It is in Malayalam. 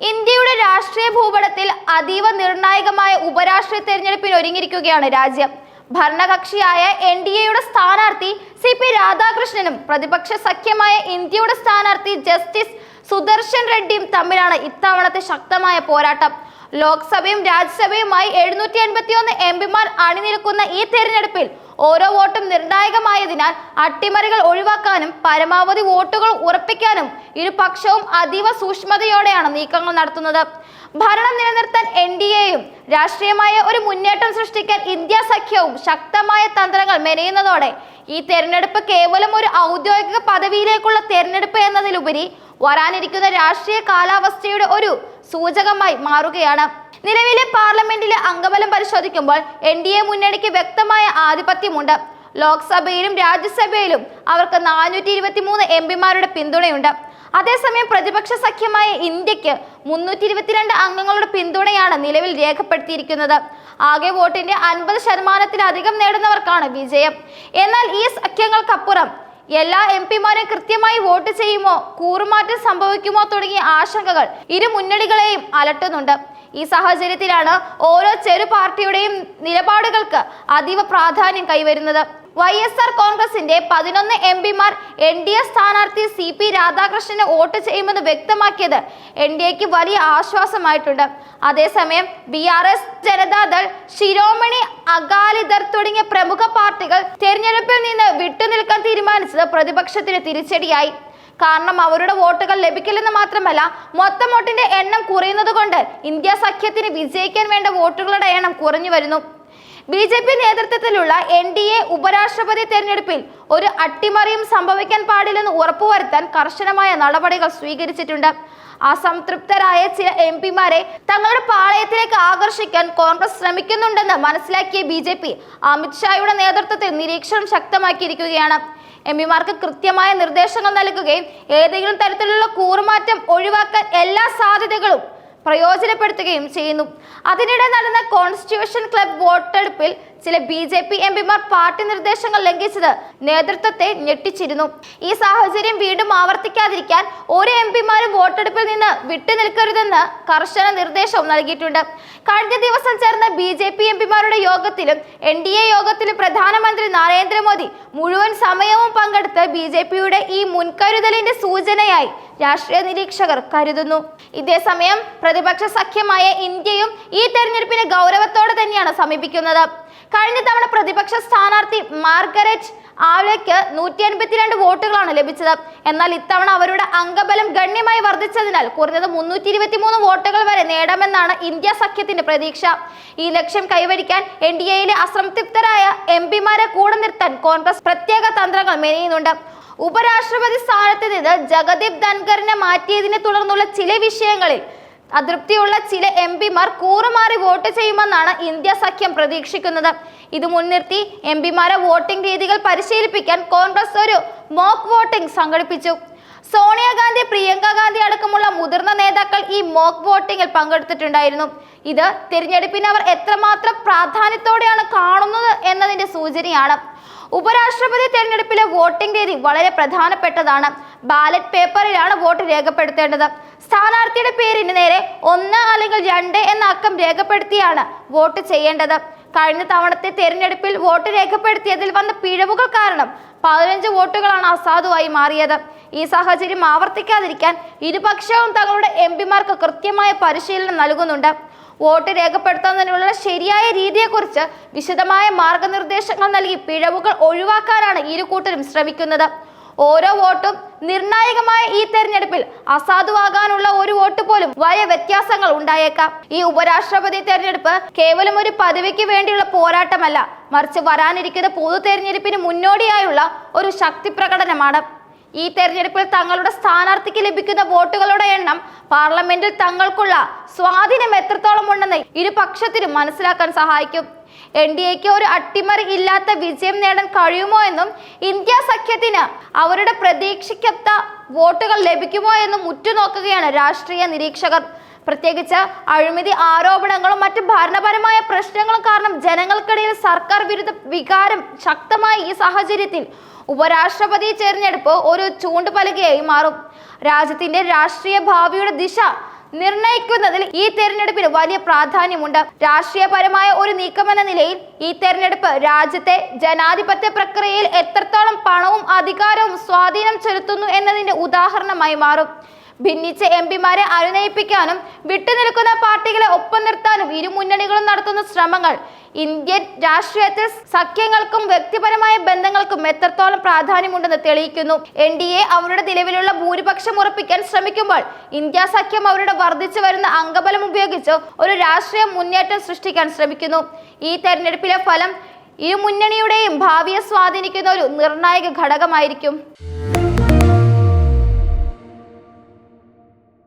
ഇന്ത്യയുടെ രാഷ്ട്രീയ ഭൂപടത്തിൽ അതീവ നിർണായകമായ ഉപരാഷ്ട്രീയ തെരഞ്ഞെടുപ്പിന് ഒരുങ്ങിയിരിക്കുകയാണ് രാജ്യം. ഭരണകക്ഷിയായ എൻ ഡി എയുടെ സ്ഥാനാർത്ഥി സി പി രാധാകൃഷ്ണനും പ്രതിപക്ഷ സഖ്യമായ ഇന്ത്യയുടെ സ്ഥാനാർത്ഥി ജസ്റ്റിസ് സുദർശൻ റെഡ്ഡിയും തമ്മിലാണ് ഇത്തവണത്തെ ശക്തമായ പോരാട്ടം. ലോക്സഭയും രാജ്യസഭയുമായി എഴുന്നൂറ്റി എൺപത്തി ഒന്ന് എം പിമാർ അണിനിരക്കുന്ന ഈ തെരഞ്ഞെടുപ്പിൽ ഓരോ വോട്ടും നിർണായകമായതിനാൽ അട്ടിമറികൾ ഒഴിവാക്കാനും പരമാവധി വോട്ടുകൾ ഉറപ്പിക്കാനും ഇരുപക്ഷവും അതീവ സൂക്ഷ്മതയോടെയാണ് നീക്കങ്ങൾ നടത്തുന്നത്. ഭരണം നിലനിർത്താൻ എൻ ഡി എയും രാഷ്ട്രീയമായ ഒരു മുന്നേറ്റം സൃഷ്ടിക്കാൻ ഇന്ത്യ സഖ്യവും ശക്തമായ തന്ത്രങ്ങൾ മെനയുന്നതോടെ ഈ തെരഞ്ഞെടുപ്പ് കേവലം ഒരു ഔദ്യോഗിക പദവിയിലേക്കുള്ള തെരഞ്ഞെടുപ്പ് എന്നതിലുപരി വരാനിരിക്കുന്ന രാഷ്ട്രീയ കാലാവസ്ഥയുടെ ഒരു സൂചകമായി മാറുകയാണ്. നിലവിലെ പാർലമെന്റിലെ അംഗബലം പരിശോധിക്കുമ്പോൾ എൻ ഡി എ മുന്നണിക്ക് വ്യക്തമായ ആധിപത്യമുണ്ട്. ലോക്സഭയിലും രാജ്യസഭയിലും അവർക്ക് നാനൂറ്റി ഇരുപത്തി മൂന്ന് എം പിമാരുടെ പിന്തുണയുണ്ട്. അതേസമയം പ്രതിപക്ഷ സഖ്യമായ ഇന്ത്യയ്ക്ക് മുന്നൂറ്റി ഇരുപത്തിരണ്ട് അംഗങ്ങളുടെ പിന്തുണയാണ് നിലവിൽ രേഖപ്പെടുത്തിയിരിക്കുന്നത്. ആകെ വോട്ടിന്റെ അൻപത് ശതമാനത്തിലധികം നേടുന്നവർക്കാണ് വിജയം. എന്നാൽ ഈ സഖ്യങ്ങൾക്കപ്പുറം എല്ലാ എം പിമാരും കൃത്യമായി വോട്ട് ചെയ്യുമോ കൂറുമാറ്റം സംഭവിക്കുമോ തുടങ്ങിയ ആശങ്കകൾ ഇരു മുന്നണികളെയും അലട്ടുന്നുണ്ട്. ഈ സാഹചര്യത്തിലാണ് ഓരോ ചെറു പാർട്ടിയുടെയും നിലപാടുകൾക്ക് അതീവ പ്രാധാന്യം കൈവരുന്നത്. വൈ എസ് ആർ കോൺഗ്രസിന്റെ പതിനൊന്ന് എം പിമാർ എൻ ഡി എ സ്ഥാനാർത്ഥി സി പി രാധാകൃഷ്ണന് വോട്ട് ചെയ്യുമെന്ന് വ്യക്തമാക്കിയത് എൻ ഡി എക്ക് വലിയ ആശ്വാസമായിട്ടുണ്ട്. അതേസമയം B R S Janata Dal Shiromani Akali Dal തുടങ്ങിയ പ്രമുഖ പാർട്ടികൾ തെരഞ്ഞെടുപ്പിൽ നിന്ന് വിട്ടുനിൽക്കാൻ തീരുമാനിച്ചത് പ്രതിപക്ഷത്തിന് തിരിച്ചടിയായി. കാരണം അവരുടെ വോട്ടുകൾ ലഭിക്കില്ലെന്ന് മാത്രമല്ല മൊത്തം വോട്ടിന്റെ എണ്ണം കുറയുന്നത് കൊണ്ട് ഇന്ത്യ സഖ്യത്തിന് വിജയിക്കാൻ വേണ്ട വോട്ടുകളുടെ എണ്ണം കുറഞ്ഞു വരുന്നു. ബി ജെ പി നേതൃത്വത്തിലുള്ള എൻ ഡി എ ഉപരാഷ്ട്രപതി തെരഞ്ഞെടുപ്പിൽ ഒരു അട്ടിമറിയും സംഭവിക്കാൻ പാടില്ലെന്ന് ഉറപ്പുവരുത്താൻ കർശനമായ നടപടികൾ സ്വീകരിച്ചിട്ടുണ്ട്. അസംതൃപ്തരായ ചില എം പിമാരെ തങ്ങളുടെ പാളയത്തിലേക്ക് ആകർഷിക്കാൻ കോൺഗ്രസ് ശ്രമിക്കുന്നുണ്ടെന്ന് മനസ്സിലാക്കിയ ബി ജെ പി അമിത്ഷായുടെ നേതൃത്വത്തിൽ നിരീക്ഷണം ശക്തമാക്കിയിരിക്കുകയാണ്. എം പിമാർക്ക് കൃത്യമായ നിർദ്ദേശങ്ങൾ നൽകുകയും ഏതെങ്കിലും തരത്തിലുള്ള കൂറുമാറ്റം ഒഴിവാക്കാൻ എല്ലാ സാധ്യതകളും പ്രയോജനപ്പെടുത്തുകയും ചെയ്യുന്നു. അതിനിടെ നടന്ന കോൺസ്റ്റിറ്റ്യൂഷൻ ക്ലബ് വോട്ടെടുപ്പിൽ ചില ബി ജെ പി എം പിമാർ പാർട്ടി നിർദ്ദേശങ്ങൾ ലംഘിച്ചത് നേതൃത്വത്തെ ഞെട്ടിച്ചിരുന്നു. ഈ സാഹചര്യം വീണ്ടും ആവർത്തിക്കാതിരിക്കാൻ ഒരു എം പിമാരും വോട്ടെടുപ്പിൽ നിന്ന് വിട്ടുനിൽക്കരുതെന്ന് കർശന നിർദ്ദേശവും നൽകിയിട്ടുണ്ട്. കഴിഞ്ഞ ദിവസം ചേർന്ന ബി ജെ പി എം പിമാരുടെ യോഗത്തിലും എൻ ഡി എ യോഗത്തിലും പ്രധാനമന്ത്രി നരേന്ദ്രമോദി മുഴുവൻ സമയവും പങ്കെടുത്ത് ബി ജെ പിയുടെ ഈ മുൻകരുതലിന്റെ സൂചനയായി രാഷ്ട്രീയ നിരീക്ഷകർ കരുതുന്നു. ഇതേസമയം പ്രതിപക്ഷ സഖ്യമായ ഇന്ത്യയും ഈ തെരഞ്ഞെടുപ്പിനെ ഗൗരവത്തോടെ തന്നെയാണ് സമീപിക്കുന്നത്. കഴിഞ്ഞ തവണ പ്രതിപക്ഷ സ്ഥാനാർത്ഥി മാർഗരറ്റ് ആവലയ്ക്ക് നൂറ്റി എൺപത്തിരണ്ട് വോട്ടുകളാണ് ലഭിച്ചത്. എന്നാൽ ഇത്തവണ അവരുടെ അംഗബലം ഗണ്യമായി വർദ്ധിച്ചതിനാൽ കുറഞ്ഞത് മുന്നൂറ്റി ഇരുപത്തി മൂന്ന് വോട്ടുകൾ വരെ നേടാമെന്നാണ് ഇന്ത്യ സഖ്യത്തിന്റെ പ്രതീക്ഷ. ഈ ലക്ഷ്യം കൈവരിക്കാൻ എൻ ഡി എയിലെ അസംതൃപ്തരായ എം പിമാരെ കൂടെ നിർത്താൻ കോൺഗ്രസ് പ്രത്യേക തന്ത്രങ്ങൾ മെനയുന്നുണ്ട്. ഉപരാഷ്ട്രപതി സ്ഥാനത്ത് നിന്ന് ജഗദീപ് ധൻഖറിനെ മാറ്റിയതിനെ തുടർന്നുള്ള ചില വിഷയങ്ങളിൽ അതൃപ്തിയുള്ള ചില എം പിമാർ കൂറുമാറി വോട്ട് ചെയ്യുമെന്നാണ് ഇന്ത്യ സഖ്യം പ്രതീക്ഷിക്കുന്നത്. ഇത് മുൻനിർത്തി എം പിമാരെ വോട്ടിംഗ് രീതികൾ പരിശീലിപ്പിക്കാൻ കോൺഗ്രസ് ഒരു മോക്ക് വോട്ടിംഗ് സംഘടിപ്പിച്ചു. സോണിയാഗാന്ധി പ്രിയങ്ക ഗാന്ധി അടക്കമുള്ള മുതിർന്ന നേതാക്കൾ ഈ മോക്ക് വോട്ടിംഗിൽ പങ്കെടുത്തിട്ടുണ്ടായിരുന്നു. ഇത് തിരഞ്ഞെടുപ്പിനെ അവർ എത്രമാത്രം പ്രാധാന്യത്തോടെയാണ് കാണുന്നത് എന്നതിന്റെ സൂചനയാണ്. ഉപരാഷ്ട്രപതി തെരഞ്ഞെടുപ്പിലെ വോട്ടിംഗ് രീതി വളരെ പ്രധാനപ്പെട്ടതാണ്. ബാലറ്റ് പേപ്പറിലാണ് വോട്ട് രേഖപ്പെടുത്തേണ്ടത്. സ്ഥാനാർത്ഥിയുടെ പേരിന് നേരെ ഒന്ന് അല്ലെങ്കിൽ രണ്ട് എന്ന അക്കം രേഖപ്പെടുത്തിയാണ് വോട്ട് ചെയ്യേണ്ടത്. കഴിഞ്ഞ തവണത്തെ തെരഞ്ഞെടുപ്പിൽ വോട്ട് രേഖപ്പെടുത്തിയതിൽ വന്ന പിഴവുകൾ കാരണം പതിനഞ്ച് വോട്ടുകളാണ് അസാധുവായി മാറിയത്. ഈ സാഹചര്യം ആവർത്തിക്കാതിരിക്കാൻ ഇരുപക്ഷവും തങ്ങളുടെ എം പിമാർക്ക് കൃത്യമായ പരിശീലനം നൽകുന്നുണ്ട്. വോട്ട് രേഖപ്പെടുത്തുന്നതിനുള്ള ശരിയായ രീതിയെക്കുറിച്ച് വിശദമായ മാർഗനിർദ്ദേശങ്ങൾ നൽകി പിഴവുകൾ ഒഴിവാക്കാനാണ് ഇരു കൂട്ടരും ശ്രമിക്കുന്നത്. ഓരോ വോട്ടും നിർണായകമായ ഈ തെരഞ്ഞെടുപ്പിൽ അസാധുവാകാനുള്ള ഒരു വോട്ട് പോലും വലിയ വ്യത്യാസങ്ങൾ ഉണ്ടായേക്കാം. ഈ ഉപരാഷ്ട്രപതി തെരഞ്ഞെടുപ്പ് കേവലം ഒരു പദവിക്ക് വേണ്ടിയുള്ള പോരാട്ടമല്ല മറിച്ച് വരാനിരിക്കുന്ന പൊതു തെരഞ്ഞെടുപ്പിന് മുന്നോടിയായുള്ള ഒരു ശക്തി പ്രകടനമാണ് ഈ തെരഞ്ഞെടുപ്പിൽ തങ്ങളുടെ സ്ഥാനാർത്ഥിക്ക് ലഭിക്കുന്ന വോട്ടുകളുടെ എണ്ണം പാർലമെന്റിൽ തങ്ങൾക്കുള്ള സ്വാധീനം എത്രത്തോളം ഉണ്ടെന്ന് ഇരുപക്ഷത്തിനും മനസ്സിലാക്കാൻ സഹായിക്കും. എൻ ഡി എക്ക് ഒരു അട്ടിമറി ഇല്ലാത്ത വിജയം നേടാൻ കഴിയുമോ എന്നും ഇന്ത്യ സഖ്യത്തിന് അവരുടെ പ്രതീക്ഷിക്കത്ത വോട്ടുകൾ ലഭിക്കുമോ എന്നും ഉറ്റുനോക്കുകയാണ് രാഷ്ട്രീയ നിരീക്ഷകർ. പ്രത്യേകിച്ച് അഴിമതി ആരോപണങ്ങളും മറ്റ് ഭരണപരമായ പ്രശ്നങ്ങളും കാരണം ജനങ്ങൾക്കിടയിൽ സർക്കാർ വിരുദ്ധ വികാരം ശക്തമായ ഈ സാഹചര്യത്തിൽ ഉപരാഷ്ട്രപതി തെരഞ്ഞെടുപ്പ് ഒരു ചൂണ്ടുപലകയായി മാറും. രാജ്യത്തിന്റെ രാഷ്ട്രീയ ഭാവിയുടെ ദിശ നിർണയിക്കുന്നതിൽ ഈ തെരഞ്ഞെടുപ്പിന് വലിയ പ്രാധാന്യമുണ്ട്. രാഷ്ട്രീയപരമായ ഒരു നീക്കമെന്ന നിലയിൽ ഈ തെരഞ്ഞെടുപ്പ് രാജ്യത്തെ ജനാധിപത്യ പ്രക്രിയയിൽ എത്രത്തോളം പണവും അധികാരവും സ്വാധീനം ചെലുത്തുന്നു എന്നതിന്റെ ഉദാഹരണമായി മാറും. ഭിന്നിച്ച എം പിമാരെ അനുനയിപ്പിക്കാനും വിട്ടുനിൽക്കുന്ന പാർട്ടികളെ ഒപ്പം നിർത്താനും ഇരു മുന്നണികളും നടത്തുന്ന ശ്രമങ്ങൾ ഇന്ത്യൻ രാഷ്ട്രീയത്തിൽ സഖ്യങ്ങൾക്കും വ്യക്തിപരമായ ബന്ധങ്ങൾക്കും എത്രത്തോളം പ്രാധാന്യമുണ്ടെന്ന് തെളിയിക്കുന്നു. എൻ ഡി എ അവരുടെ നിലവിലുള്ള ഭൂരിപക്ഷം ഉറപ്പിക്കാൻ ശ്രമിക്കുമ്പോൾ ഇന്ത്യ സഖ്യം അവരുടെ വർദ്ധിച്ചു വരുന്ന അംഗബലം ഉപയോഗിച്ച് ഒരു രാഷ്ട്രീയ മുന്നേറ്റം സൃഷ്ടിക്കാൻ ശ്രമിക്കുന്നു. ഈ തെരഞ്ഞെടുപ്പിലെ ഫലം ഇരു മുന്നണിയുടെയും ഭാവിയെ സ്വാധീനിക്കുന്ന ഒരു നിർണായക ഘടകമായിരിക്കും.